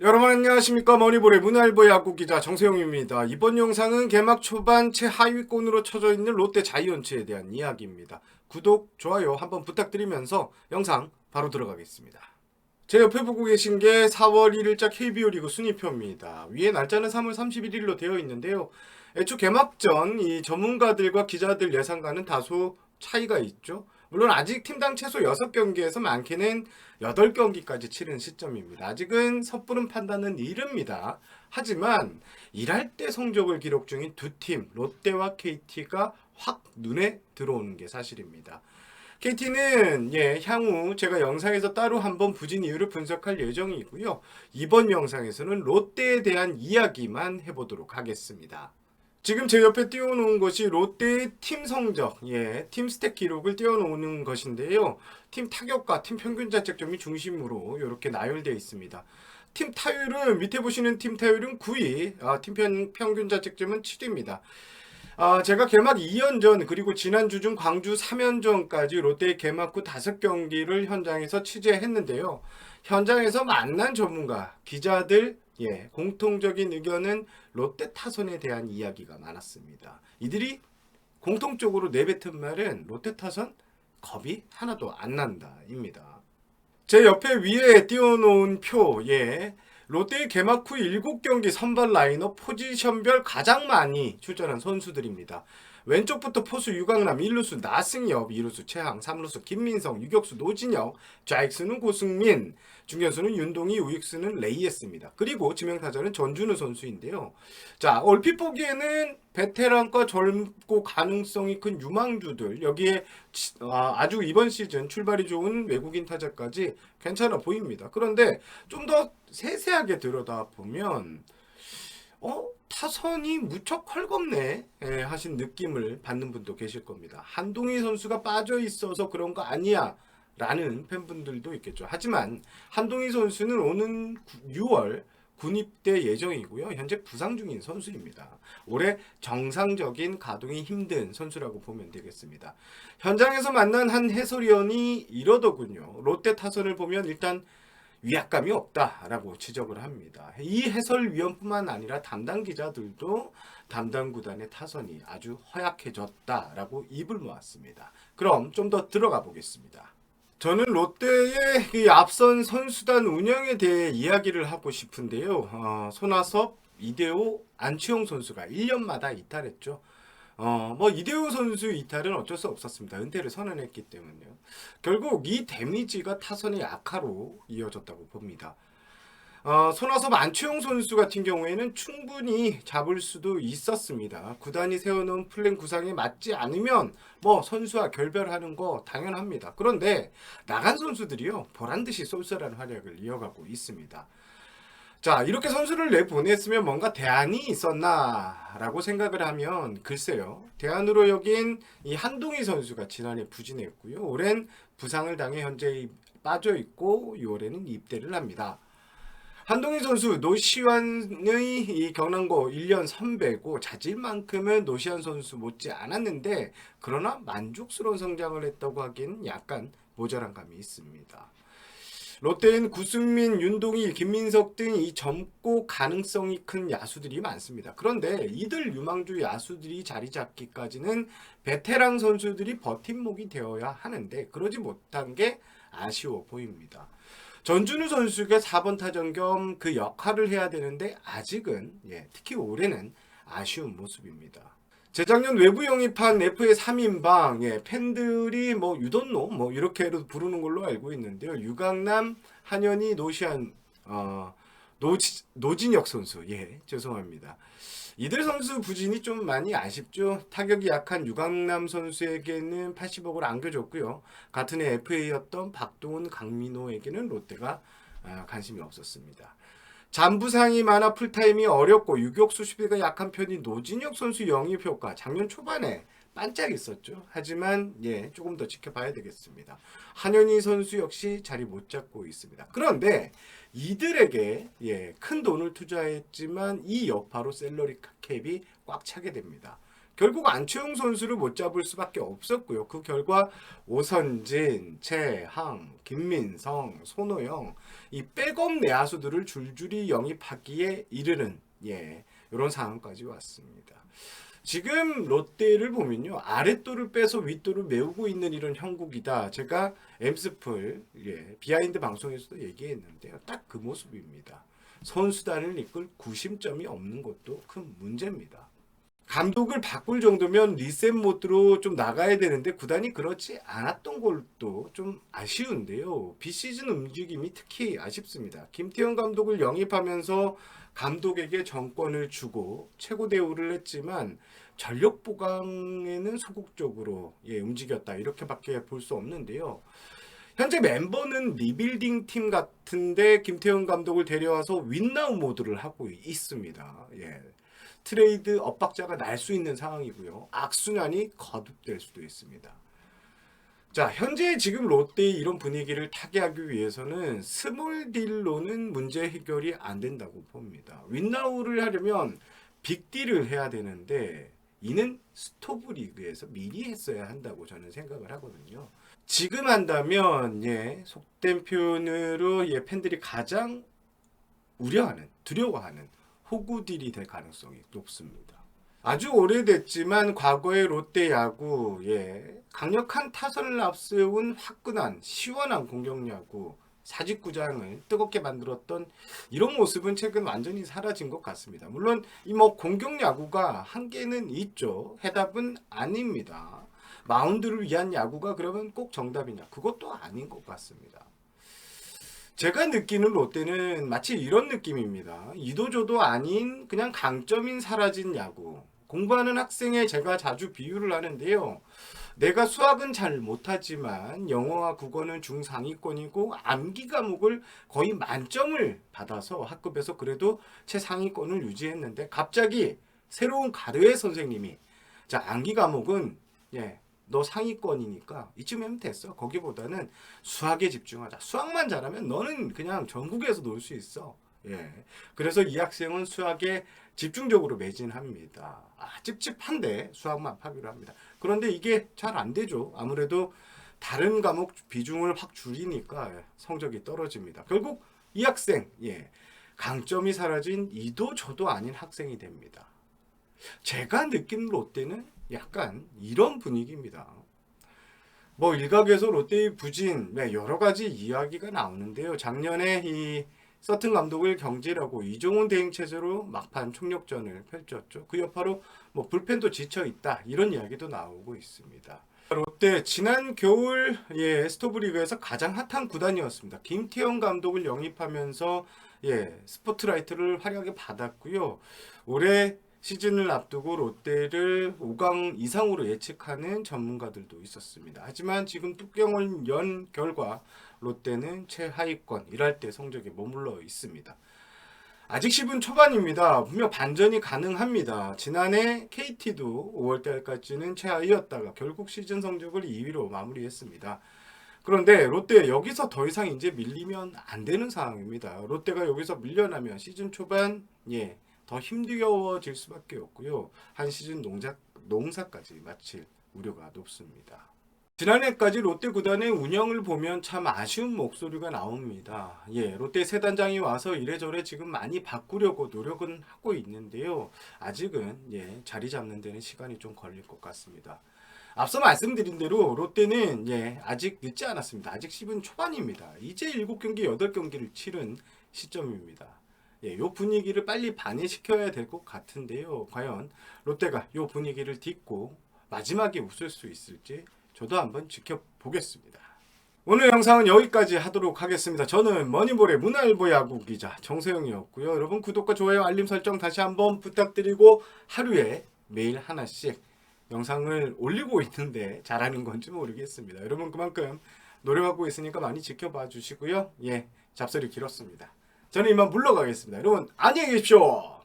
여러분 안녕하십니까 머니볼의 문화일보 야구 기자 정세용입니다. 이번 영상은 개막 초반 최하위권으로 쳐져 있는 롯데 자이언츠에 대한 이야기입니다. 구독, 좋아요 한번 부탁드리면서 영상 바로 들어가겠습니다. 제 옆에 보고 계신 게 4월 1일자 KBO 리그 순위표입니다. 위에 날짜는 3월 31일로 되어 있는데요. 애초 개막 전 이 전문가들과 기자들 예상과는 다소 차이가 있죠. 물론 아직 팀당 최소 6경기에서 많게는 8경기까지 치른 시점입니다. 아직은 섣부른 판단은 이릅니다. 하지만 일할 때 성적을 기록 중인 두 팀, 롯데와 KT가 확 눈에 들어오는 게 사실입니다. KT는 예, 향후 제가 영상에서 따로 한번 부진 이유를 분석할 예정이고요. 이번 영상에서는 롯데에 대한 이야기만 해보도록 하겠습니다. 지금 제 옆에 띄워놓은 것이 롯데의 팀 성적, 예, 팀 스택 기록을 띄워놓는 것인데요. 팀 타격과 팀 평균 자책점이 중심으로 이렇게 나열되어 있습니다. 팀 타율은 밑에 보시는 팀 타율은 9위, 아, 팀 편, 평균 자책점은 7위입니다. 아, 제가 개막 2연전 그리고 지난주 중 광주 3연전까지 롯데의 개막 후 5경기를 현장에서 취재했는데요. 현장에서 만난 전문가, 기자들, 예, 공통적인 의견은 롯데 타선에 대한 이야기가 많았습니다. 이들이 공통적으로 내뱉은 말은 롯데 타선 겁이 하나도 안 난다입니다. 제 옆에 위에 띄워놓은 표, 예. 롯데의 개막 후 7경기 선발 라인업 포지션별 가장 많이 출전한 선수들입니다. 왼쪽부터 포수 유강남, 1루수 나승엽, 2루수 최항, 3루수 김민성, 유격수 노진혁, 좌익수는 고승민, 중견수는 윤동희, 우익수는 레이에스입니다. 그리고 지명타자는 전준우 선수인데요. 자, 얼핏 보기에는 베테랑과 젊고 가능성이 큰 유망주들 여기에 치- 아, 아주 이번 시즌 출발이 좋은 외국인 타자까지 괜찮아 보입니다. 그런데 좀 더 세세하게 들여다 보면 어 타선이 무척 헐겁네 예, 하신 느낌을 받는 분도 계실 겁니다. 한동희 선수가 빠져 있어서 그런 거 아니야. 라는 팬분들도 있겠죠. 하지만 한동희 선수는 오는 6월 군입대 예정이고요. 현재 부상 중인 선수입니다. 올해 정상적인 가동이 힘든 선수라고 보면 되겠습니다. 현장에서 만난 한 해설위원이 이러더군요. 롯데 타선을 보면 일단 위압감이 없다라고 지적을 합니다. 이 해설위원뿐만 아니라 담당 기자들도 담당 구단의 타선이 아주 허약해졌다라고 입을 모았습니다. 그럼 좀 더 들어가 보겠습니다. 저는 롯데의 이 앞선 선수단 운영에 대해 이야기를 하고 싶은데요. 어, 손아섭, 이대호, 안치홍 선수가 1년마다 이탈했죠. 어, 뭐 이대호 선수 이탈은 어쩔 수 없었습니다. 은퇴를 선언했기 때문에요. 결국 이 데미지가 타선의 약화로 이어졌다고 봅니다. 어, 손아섭 안치홍 선수 같은 경우에는 충분히 잡을 수도 있었습니다. 구단이 세워놓은 플랜 구상에 맞지 않으면 뭐 선수와 결별하는 거 당연합니다. 그런데 나간 선수들이요 보란 듯이 쏠쏠한 활약을 이어가고 있습니다. 자 이렇게 선수를 내보냈으면 뭔가 대안이 있었나라고 생각을 하면 글쎄요 대안으로 여긴 이 한동희 선수가 지난해 부진했고요 올해는 부상을 당해 현재 빠져 있고 6월에는 입대를 합니다. 한동희 선수 노시환의 이 경남고 1년 선배고 자질만큼은 노시환 선수 못지 않았는데 그러나 만족스러운 성장을 했다고 하기엔 약간 모자란 감이 있습니다. 롯데는 구승민, 윤동희, 김민석 등 이 젊고 가능성이 큰 야수들이 많습니다. 그런데 이들 유망주 야수들이 자리 잡기까지는 베테랑 선수들이 버팀목이 되어야 하는데 그러지 못한 게 아쉬워 보입니다. 전준우 선수가 4번 타전 겸 그 역할을 해야 되는데 아직은 예, 특히 올해는 아쉬운 모습입니다. 재작년 외부 영입한 FA 3인방 예, 팬들이 뭐 유돈노 뭐 이렇게도 부르는 걸로 알고 있는데요. 유강남, 한현희, 노시안, 어, 노지, 노진혁 선수 예 죄송합니다. 이들 선수 부진이 좀 많이 아쉽죠. 타격이 약한 유강남 선수에게는 80억을 안겨줬고요. 같은 해 FA였던 박동훈, 강민호에게는 롯데가 아, 관심이 없었습니다. 잔부상이 많아 풀타임이 어렵고 유격수 수비가 약한 편인 노진혁 선수 영입 효과 작년 초반에 반짝했었죠. 하지만 예, 조금 더 지켜봐야 되겠습니다. 한현희 선수 역시 자리 못 잡고 있습니다. 그런데 이들에게 예, 큰 돈을 투자했지만 이 여파로 셀러리 캡이 꽉 차게 됩니다. 결국 안치홍 선수를 못 잡을 수밖에 없었고요. 그 결과 오선진, 최항, 김민성, 손호영 이 백업 내야수들을 줄줄이 영입하기에 이르는 예 이런 상황까지 왔습니다. 지금 롯데를 보면요 아랫도를 빼서 윗도를 메우고 있는 이런 형국이다. 제가 엠스플 예, 비하인드 방송에서도 얘기했는데요. 딱 그 모습입니다. 선수단을 이끌 구심점이 없는 것도 큰 문제입니다. 감독을 바꿀 정도면 리셋 모드로 좀 나가야 되는데 구단이 그렇지 않았던 것도 좀 아쉬운데요. 비시즌 움직임이 특히 아쉽습니다. 김태형 감독을 영입하면서 감독에게 정권을 주고 최고 대우를 했지만 전력 보강에는 소극적으로 예, 움직였다 이렇게밖에 볼 수 없는데요. 현재 멤버는 리빌딩 팀 같은데 김태형 감독을 데려와서 윈나우 모드를 하고 있습니다. 예. 트레이드 엇박자가 날 수 있는 상황이고요. 악순환이 거듭될 수도 있습니다. 자, 현재 지금 롯데의 이런 분위기를 타개하기 위해서는 스몰 딜로는 문제 해결이 안 된다고 봅니다. 윈나우를 하려면 빅딜을 해야 되는데 이는 스토브 리그에서 미리 했어야 한다고 저는 생각을 하거든요. 지금 한다면 예, 속된 표현으로 예, 팬들이 가장 우려하는, 두려워하는 호구딜이 될 가능성이 높습니다. 아주 오래됐지만 과거의 롯데 야구, 예, 강력한 타선을 앞세운 화끈한 시원한 공격 야구, 사직구장을 뜨겁게 만들었던 이런 모습은 최근 완전히 사라진 것 같습니다. 물론 이 뭐 공격 야구가 한계는 있죠. 해답은 아닙니다. 마운드를 위한 야구가 그러면 꼭 정답이냐? 그것도 아닌 것 같습니다. 제가 느끼는 롯데는 마치 이런 느낌입니다. 이도저도 아닌 그냥 강점인 사라진 야구. 공부하는 학생에 제가 자주 비유를 하는데요. 내가 수학은 잘 못하지만 영어와 국어는 중상위권이고 암기 과목을 거의 만점을 받아서 학급에서 그래도 최상위권을 유지했는데 갑자기 새로운 가르의 선생님이 자 암기 과목은 예, 너 상위권이니까 이쯤이면 됐어. 거기보다는 수학에 집중하자. 수학만 잘하면 너는 그냥 전국에서 놀 수 있어. 예. 그래서 이 학생은 수학에 집중적으로 매진합니다. 아, 찝찝한데 수학만 파기로 합니다. 그런데 이게 잘 안 되죠. 아무래도 다른 과목 비중을 확 줄이니까 성적이 떨어집니다. 결국 이 학생, 예. 강점이 사라진 이도 저도 아닌 학생이 됩니다. 제가 느낀 롯데는 약간 이런 분위기입니다. 뭐 일각에서 롯데의 부진, 네, 여러 가지 이야기가 나오는데요. 작년에 이 서튼 감독을 경질하고 이종훈 대행 체제로 막판 총력전을 펼쳤죠. 그 여파로 뭐 불펜도 지쳐 있다 이런 이야기도 나오고 있습니다. 롯데 지난 겨울 예 스토브리그에서 가장 핫한 구단이었습니다. 김태형 감독을 영입하면서 예 스포트라이트를 화려하게 받았고요. 올해 시즌을 앞두고 롯데를 5강 이상으로 예측하는 전문가들도 있었습니다. 하지만 지금 뚜껑을 연 결과 롯데는 최하위권 1할 때 성적에 머물러 있습니다. 아직 10분 초반입니다. 분명 반전이 가능합니다. 지난해 KT도 5월달까지는 최하위였다가 결국 시즌 성적을 2위로 마무리했습니다. 그런데 롯데 여기서 더 이상 이제 밀리면 안 되는 상황입니다. 롯데가 여기서 밀려나면 시즌 초반 예, 더 힘겨워질 수밖에 없고요. 한 시즌 농사 농사까지 마칠 우려가 높습니다. 지난해까지 롯데 구단의 운영을 보면 참 아쉬운 목소리가 나옵니다. 예, 롯데 새 단장이 와서 이래저래 지금 많이 바꾸려고 노력은 하고 있는데요. 아직은 예, 자리 잡는 데는 시간이 좀 걸릴 것 같습니다. 앞서 말씀드린 대로 롯데는 예, 아직 늦지 않았습니다. 아직 10분 초반입니다. 이제 7경기, 8경기를 치른 시점입니다. 예, 요 분위기를 빨리 반해시켜야 될 것 같은데요. 과연 롯데가 요 분위기를 딛고 마지막에 웃을 수 있을지 저도 한번 지켜보겠습니다. 오늘 영상은 여기까지 하도록 하겠습니다. 저는 머니볼의 문화일보 야구 기자 정세영이었고요. 여러분 구독과 좋아요, 알림 설정 다시 한번 부탁드리고 하루에 매일 하나씩 영상을 올리고 있는데 잘하는 건지 모르겠습니다. 여러분 그만큼 노력하고 있으니까 많이 지켜봐 주시고요. 예, 잡설이 길었습니다. 저는 이만 물러가겠습니다. 여러분 안녕히 계십시오.